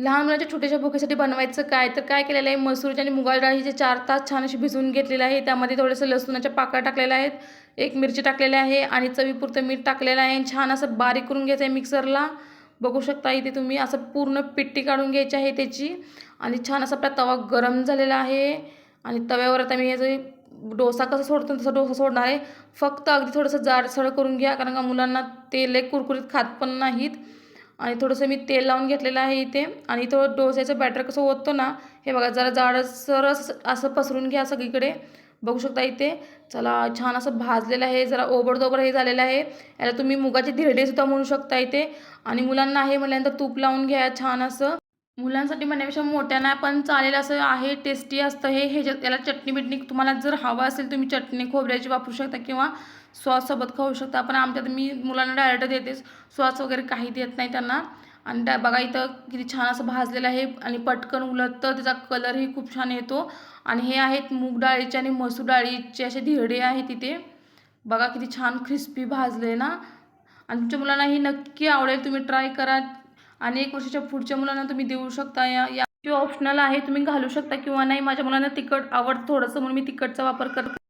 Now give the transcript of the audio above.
लहान मुलाच्या छोट्याशा भुकेसाठी बनवायचं काय? तर काय केलेलं आहे? मसूरची आणि मुगाळ डाळीचे चार तास छान अशी भिजवून घेतलेलं आहे. त्यामध्ये थोडंसं लसूणाच्या पाकळ्या टाकलेल्या आहेत. एक मिरची टाकलेली आहे आणि चवीपुरतं मीठ टाकलेलं आहे. छान असं बारीक करून घ्यायचं आहे मिक्सरला. बघू शकता इथे तुम्ही असं पूर्ण पिट्टी काढून घ्यायची आहे त्याची. आणि छान असा आपला तवा गरम झालेला आहे. आणि तव्यावर आता मी हे डोसा कसं सोडतो तसं डोसा सोडणार आहे. फक्त अगदी थोडंसं जाडसळ करून घ्या. कारण का मुलांना ते लय कुरकुरीत खात पण नाहीत. आणि थोडंसं मी तेल लावून घेतलेलं आहे इथे. आणि तो डोस्याचं बॅटर कसं ओततो ना हे बघा जरा जाडसर असं असं पसरून घ्या सगळीकडे. बघू शकता इथे चला छान असं भाजलेलं आहे जरा ओबडदोबर हे झालेलं आहे. याला तुम्ही मुगाचे धिरडेसुद्धा म्हणू शकता इथे. आणि मुलांना आहे म्हटल्यानंतर तूप लावून घ्या छान असं. मुलांसाठी म्हणण्यापेक्षा मोठ्यांना पण चालेल असं आहे टेस्टी असतं हे. ह्याच्यात याला चटणी बिटणी तुम्हाला जर हवं असेल तुम्ही चटणी खोबऱ्याची वापरू शकता किंवा सॉससोबत खाऊ शकता. पण आमच्यात मी मुलांना डायरेक्ट देते सॉस वगैरे काही देत नाही त्यांना. आणि त्या बघा इथं किती छान असं भाजलेलं आहे आणि पटकन उलटतं त्याचा कलरही खूप छान येतो. आणि हे आहेत मूग डाळीचे आणि मसूर डाळीचे असे धिरडे आहेत तिथे बघा किती छान क्रिस्पी भाजले ना. आणि तुमच्या मुलांना ही नक्की आवडेल. तुम्ही ट्राय करा. आणि एक वर्षाच्या पुढच्या मुलांना तुम्ही देऊ शकता. या या ऑप्शनल आहे तुम्ही घालू शकता किंवा नाही माझ्या मुलांना तिखट आवडतं थोडंसं म्हणून मी तिखटचा वापर करते